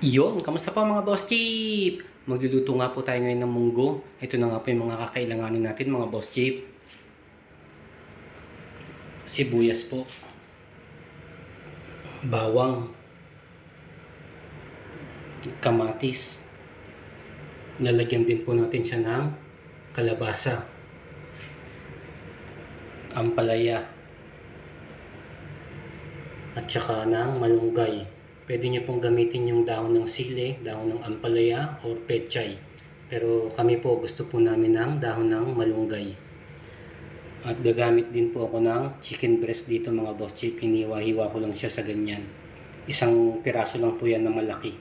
Iyon, kamusta po mga boss chief? Magluluto nga po tayo ngayon ng munggo. Ito na nga po yung mga kakailanganin natin mga boss chief. Sibuyas po. Bawang. Kamatis. Lalagyan din po natin siya ng kalabasa. Ampalaya. At saka ng malunggay. Pwede nyo pong gamitin yung dahon ng sili, dahon ng ampalaya, or pechay. Pero kami po gusto po namin ng dahon ng malunggay. At gagamit din po ako ng chicken breast dito mga boss chief. Hiniwa-hiwa ko lang siya sa ganyan. Isang piraso lang po yan na malaki.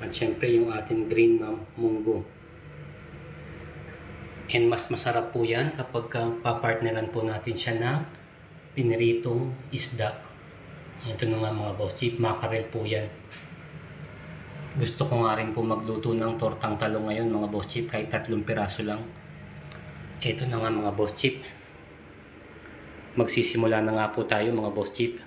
At syempre yung ating green munggo. And mas masarap po yan kapag ka papartneran po natin siya na piniritong isda. Ito na nga mga boss chief, makarel po yan. Gusto ko nga rin po magluto ng tortang talong ngayon mga boss chief, kahit tatlong piraso lang. Ito na nga mga boss chief. Magsisimula na nga po tayo mga boss chief.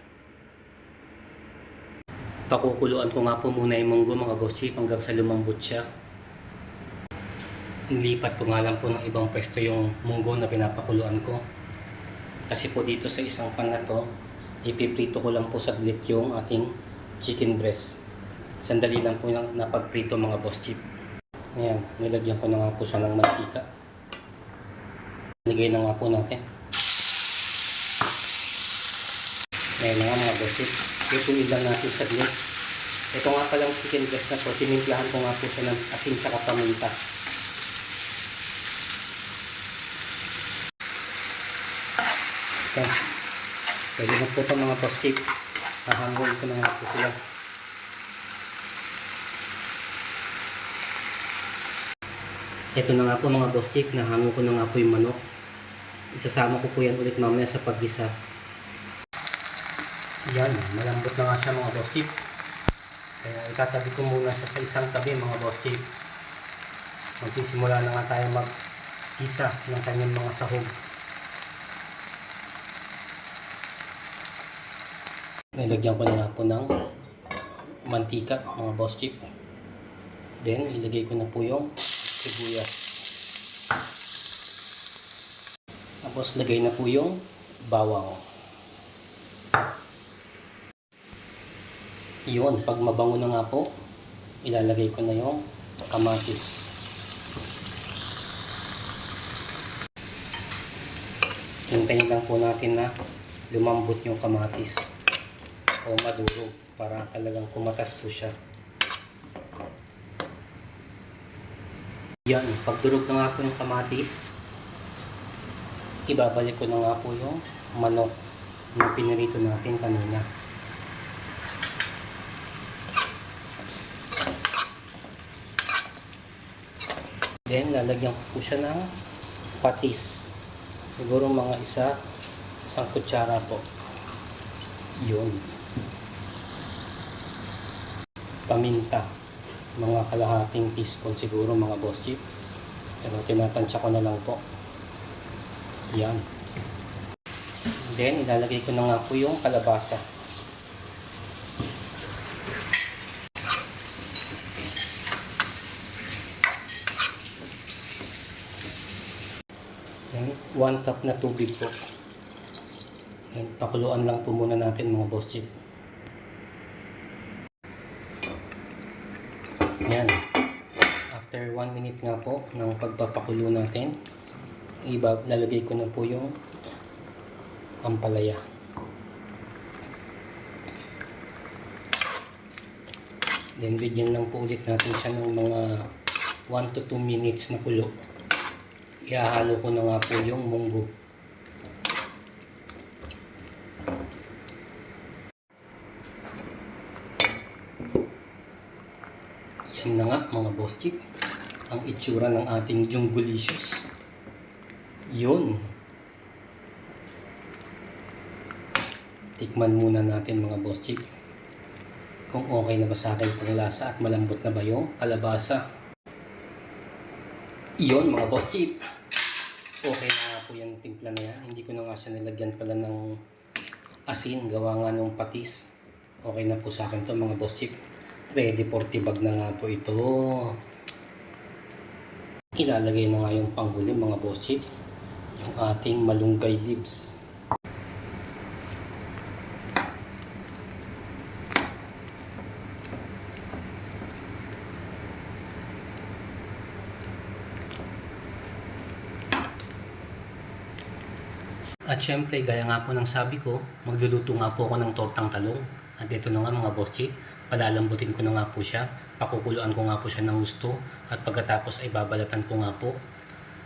Pakukuluan ko nga po muna yung munggo mga boss chief hanggang sa lumambot siya. Nilipat ko nga lang po ng ibang pwesto yung munggo na pinapakuluan ko. Kasi po dito sa isang pan na to, ipiprito ko lang po saglit yung ating chicken breast. Sandali lang po yung napagprito mga boss chip. Ayan, nilagyan ko na nga po siya ng mantika. Ligay na nga po natin. Ayan na nga mga boss chip. Ituloy lang natin saglit. Ito nga palang chicken breast na po, tinimplahan ko nga po siya ng asin tsaka paminta. Ito. Pwede na po ito mga boss chief. Hahangol ko na nga po sila. Ito na nga po mga boss. Nahango ko na nga po yung manok. Isasama ko po yan ulit mamaya sa paggisa. Yan. Malambot na nga siya mga boss chief. Kaya itatabi ko muna siya sa isang tabi mga boss chief. Magsisimula na nga tayo mag-isa ng kanyang mga sahog. Nilagyan ko na nga po ng mantika, mga boss chip. Then, ilagay ko na po yung sibuyas. Tapos, lagay na po yung bawang. Yun, pag mabango na nga po, ilalagay ko na yung kamatis. Hintayin lang po natin na lumambot yung kamatis o maduro para talagang kumatas po siya. Yan, pagdurog na nga po yung kamatis, ibabalik ko na nga po yung manok na pinirito natin kanina. Then, lalagyan ko po siya ng patis. Siguro mga isa, isang kutsara po. Yun paminta. Mga kalahating teaspoon siguro mga boss chief pero tinatansya ko na lang po. Yan. Then ilalagay ko na nga po yung kalabasa. Yan 1 cup na tubig po. Yan, pakuluan lang po muna natin mga boss chief Yan. After 1 minute nga po ng pagpapakulo natin, iba, lalagay ko na po yung ampalaya. Then, bigyan lang po ulit natin siya ng mga 1 to 2 minutes na kulo. Ihahalo ko na nga po yung munggo. Yan na nga mga boss chick. Ang itsura ng ating Jungulicious. Yun. Tikman muna natin mga boss chick. Kung okay na ba sa akin pang lasa at malambot na ba yung kalabasa. Yun mga boss chick. Okay na po yung timpla na yan. Hindi ko na nga siya nilagyan pala ng asin. Gawa nga ng patis. Okay na po sa akin to mga boss chick. Ready for tibag na nga po ito. Ilalagay na nga yung panghuli mga boss chief. Yung ating malunggay leaves. At syempre, gaya nga po ng sabi ko, magluluto nga po ako ng tortang talong. At ito na nga mga boss chief, palalambutin ko na nga po siya, pakukuluan ko nga po siya ng gusto, at pagkatapos ay babalatan ko nga po.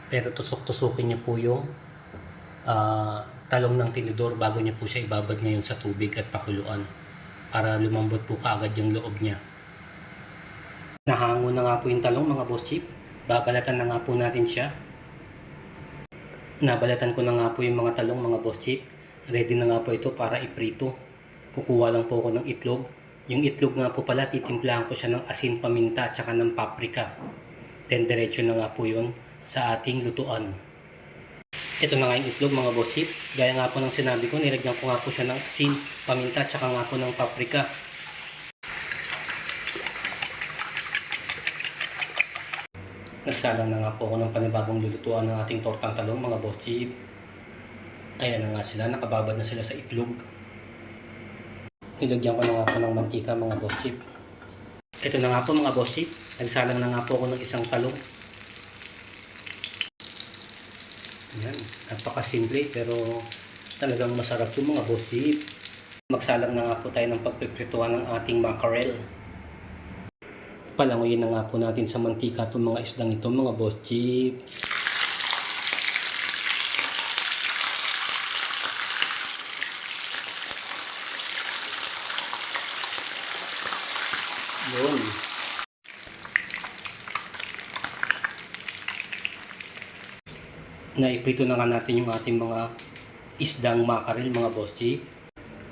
Pero tusok-tusukin niyo po yung ah, talong ng tinidor bago niyo po siya ibabad ngayon sa tubig at pakuluan para lumambot po kaagad yung loob niya. Nahango na nga po yung talong mga boss chief, babalatan na nga po natin siya Nabalatan ko na nga po yung mga talong mga boss chief. Ready na nga po ito para iprito. Kukuha lang po ako ng itlog. Yung itlog nga po pala, titimplahan ko siya ng asin, paminta, at saka ng paprika. Then diretso na nga po yun sa ating lutuan. Ito na nga yung itlog mga boss chief. Gaya nga po ng sinabi ko, nilagyan ko nga po siya ng asin, paminta, at saka nga po ng paprika. Nagsalang na nga po ako ng panibagong lulutuan ng ating tortang talong mga boss chief. Ayan na nga sila, nakababad na sila sa itlog. Nilagyan ko na nga po ng mantika mga boss chief. Ito na nga po mga boss chief, nagsalang na nga po ako ng isang talong. Ayan, napakasimple pero talagang masarap po mga boss chief. Magsalang na nga po tayo ng pagpiprituhan ng ating mackerel. Palangoyin na nga po natin sa mantika itong mga isdang ito mga boss chief. Yun. Naiprito na nga natin yung ating mga isdang makarel mga boss chief.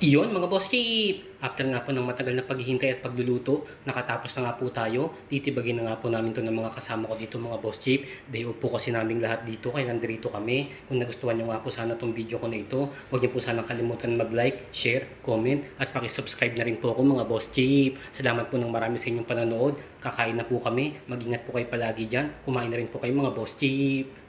Iyon mga boss chief! After nga po ng matagal na paghihintay at pagluluto, nakatapos na nga po tayo. Titibagin na nga po namin to ng mga kasama ko dito mga boss chief. Day po kasi namin lahat dito kaya nandito kami. Kung nagustuhan nyo nga po sana tong video ko na ito, huwag niyo po sana kalimutan mag-like, share, comment at pakisubscribe na rin po ako mga boss chief. Salamat po ng marami sa inyong panonood. Kakain na po kami. Mag-ingat po kayo palagi dyan. Kumain na rin po kayo mga boss chief.